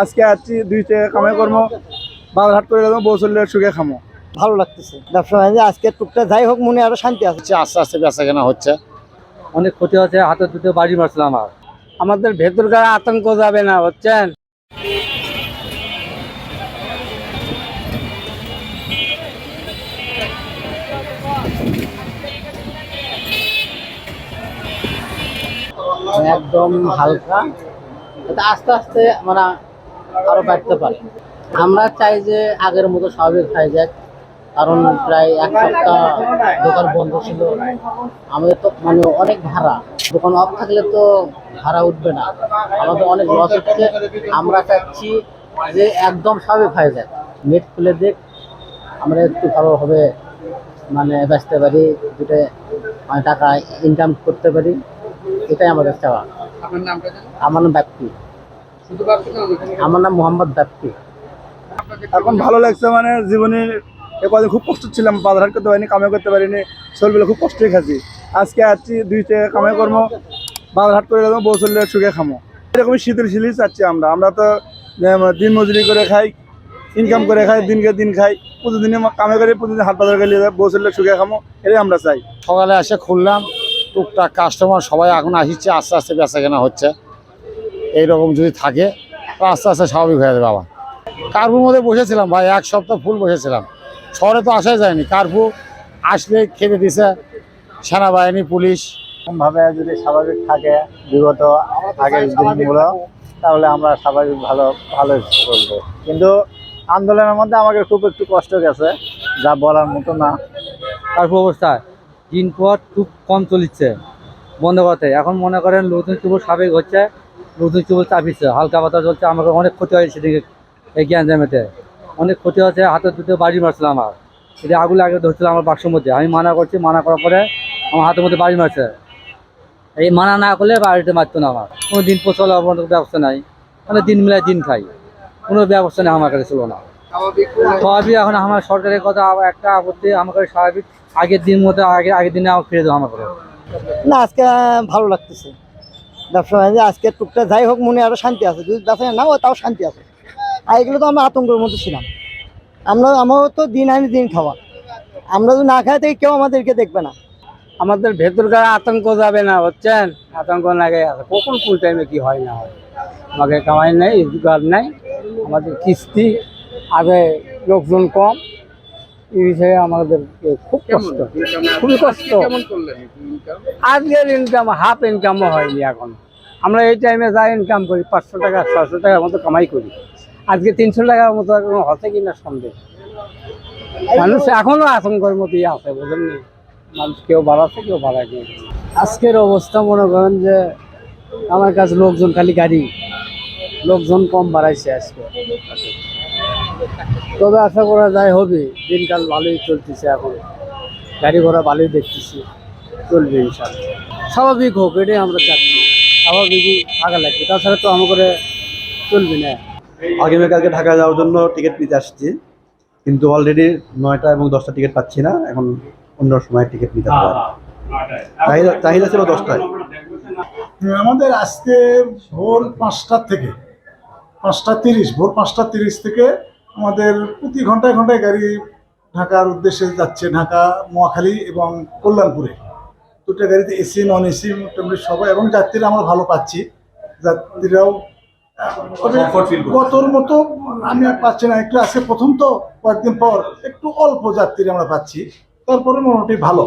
আজকে আসছি দুই টাকা কামাই কর্ম বাজারহাট করে গেলাম বৌসল্যের সুখে খামো। ভালো লাগতেছে। ব্যবসা বাণিজ্য আজকে টুকটা যাই হোক মনে আরও শান্তি আছে। আস্তে আস্তে বেচা কেনা হচ্ছে। অনেক ক্ষতি হচ্ছে হাতে দুটো বাড়ি মারছিল আমার। আমাদের ভেতরকার আতঙ্ক যাবে না বুঝছেন? একদম হালকা। এটা আস্তে আস্তে আমরা আরও বাড়তে পারি। আমরা চাই যে আগের মতো স্বাভাবিক হয়ে যাক, কারণ প্রায় এক সপ্তাহ দোকান বন্ধ ছিল। আমাদের তো মানে অনেক ভাড়া। দোকান অফ থাকলে তো ভাড়া উঠবে না। আমাদের অনেক লস হচ্ছে। আমরা চাচ্ছি যে একদম স্বাভাবিক হয়ে যাক। নেট খুলে দেখ, আমরা একটু ভালোভাবে মানে বেচতে পারি যেটা মানে টাকা ইনকাম করতে পারি। এটাই আমাদের চাওয়া আমার নাম ব্যক্তি। আমার নাম মোহাম্মদ ব্যক্তি। এখন ভালো লাগছে মানে জীবনে কদিন খুব কষ্ট ছিলাম বাজারহাট করতে পারিনি কামাই করতে পারিনি চলবে খুব কষ্টই খাচ্ছি আজকে আসছি দুই টাকা কামাই কর্ম বাজারহাট করে গেলাম বৌসল্যের সুখে খামো। এরকমই শীতের শিলি চাচ্ছি আমরা। আমরা তো দিন মজুরি করে খাই ইনকাম করে খাই দিনকে দিন খাই প্রতিদিন কামে করে প্রতিদিন হাট বাজার গেলে বৌসল্যের সুখে খামো এটাই আমরা চাই। সকালে এসে খুললাম টুকটাক কাস্টমার সবাই এখন আসছে আস্তে আস্তে বেচা কেনা হচ্ছে। এইরকম যদি থাকে তো আস্তে আস্তে স্বাভাবিক হয়ে যাবে আবার। কার্পুর মধ্যে বসেছিলাম ভাই এক সপ্তাহ ফুল বসেছিলাম। শহরে তো আসাই যায়নি। কার্পু আসলে খেতে দিছে সেনাবাহিনী পুলিশ। ভাবে যদি স্বাভাবিক থাকে বিগত আগের দিনগুলো তাহলে আমরা স্বাভাবিক ভালো ভালো করব কিন্তু আন্দোলনের মধ্যে আমাকে খুব একটু কষ্ট গেছে যা বলার মতো না। তারপর অবস্থায়? দিন পর খুব কম চলিচ্ছে। বন্ধ করতে। এখন মনে করেন নতুন চুবুর সাবেক হচ্ছে, নতুন চুবুর চাপিচ্ছে হালকা পাতা চলছে, আমাকে অনেক ক্ষতি হয়েছে সেদিকে এই জ্ঞানজামেতে অনেক ক্ষতি হচ্ছে হাতে দুটো বাড়ি মারছিল আমার। সেটা আগুলে আগে ধরছিল আমার বাক্সের মধ্যে। আমি মানা করছি, মানা করার পরে আমার হাতের মধ্যে বাড়ি মারছে। এই মানা না করলে বাড়িতে মারতো না আমার। কোনো দিন পচলা কোনো ব্যবস্থা নাই। মানে দিন মিলায় দিন খাই। কোনো ব্যবস্থা নেই আমার কাছে ছিল না। স্বাভাবিক এখন আমার সরকারের কথা আবার একটা আপত্তি আমাকে স্বাভাবিক। আগের দিন মতো আগে আগের দিনে আমার ফিরে দেবো আমাকে না আজকে ভালো লাগতেছে। ব্যবসা বাণিজ্য আজকে টুকটা যাই হোক মনে আরও শান্তি আছে। যদি ব্যবসা না তাও শান্তি আছে। আর এগুলো তো আমরা আতঙ্কের মধ্যে ছিলাম। আমরা আমারও তো দিন আনি দিন খাওয়া। আমরা যদি না খাই তাই কেউ আমাদেরকে দেখবে না। আমাদের ভেতরকার আতঙ্ক যাবে না বুঝছেন? আতঙ্ক লাগে। আছে কখন কোন টাইমে কি হয় না হয়? আমাকে কামাই নেই রোজগার নেই। আমাদের কিস্তি আগে লোকজন কম এই বিষয়ে আমাদের খুব কষ্ট। খুবই কষ্ট। আজকের ইনকাম হাফ ইনকামও হয়নি এখন। আমরা এই টাইমে যা ইনকাম করি পাঁচশো টাকা ছশো টাকার মতো কামাই করি। আজকে তিনশো টাকার মতো এখন হচ্ছে কিনা সন্দেহ। মানুষ এখনও আতঙ্কের মতোই আছে বুঝলেন মানুষ কেউ বাড়াচ্ছে কেউ বাড়ায়নি আজকের অবস্থা মনে করেন যে আমার কাছে লোকজন খালি গাড়ি। লোকজন কম বাড়াইছে আজকে। তবে আশা করা যায় হবে দিনকাল ভালোই চলতেছে এখন। গাড়ি ঘোড়া ভালোই দেখতেছি চলবে ইনশাল্লাহ স্বাভাবিক হোক এটাই আমরা চাচ্ছি। স্বাভাবিকই থাকা লাগবে তাছাড়া তো আমাকে চলবে না। আগামীকালকে ঢাকা যাওয়ার জন্য টিকিট নিতে আসছি কিন্তু অলরেডি নয়টা এবং দশটা টিকিট পাচ্ছি না এখন অন্য সময় টিকিট নিতে হবে। চাহিদা চাহিদা ছিল দশটায়। আমাদের আজকে ভোর পাঁচটার থেকে পাঁচটা তিরিশ ভোর পাঁচটা তিরিশ থেকে আমাদের প্রতি ঘন্টায় ঘন্টায় গাড়ি ঢাকার উদ্দেশ্যে যাচ্ছে ঢাকা নোয়াখালী এবং কল্যাণপুরে। দুটো গাড়িতে এসি নন এসি মোটামুটি সবাই এবং যাত্রীরা আমরা ভালো পাচ্ছি। যাত্রীরাও গতর মতো আমি আর পাচ্ছি না। একটু আজকে প্রথম তো কয়েকদিন পর একটু অল্প যাত্রী আমরা পাচ্ছি। তারপরে মোটামুটি ভালো।